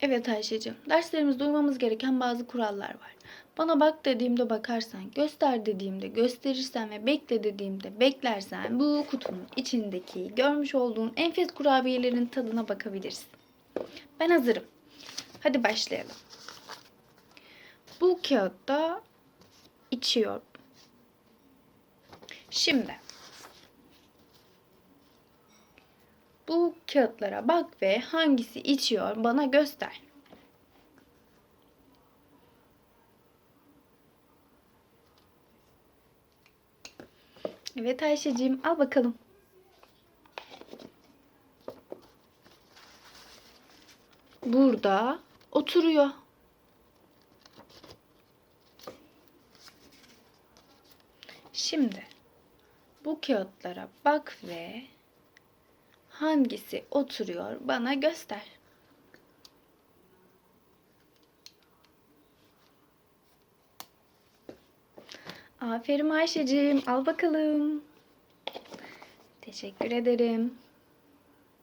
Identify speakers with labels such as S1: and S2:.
S1: Evet Ayşe'cim, derslerimizde uymamız gereken bazı kurallar var. Bana bak dediğimde bakarsan, göster dediğimde gösterirsen ve bekle dediğimde beklersen bu kutunun içindeki görmüş olduğun enfes kurabiyelerin tadına bakabilirsin. Ben hazırım. Hadi başlayalım. Bu kağıtta içiyor. Şimdi bu kağıtlara bak ve hangisi içiyor bana göster. Evet Ayşe'cim al bakalım. Burada oturuyor. Şimdi bu kağıtlara bak ve hangisi oturuyor bana göster. Aferin Ayşe'cim. Al bakalım. Teşekkür ederim.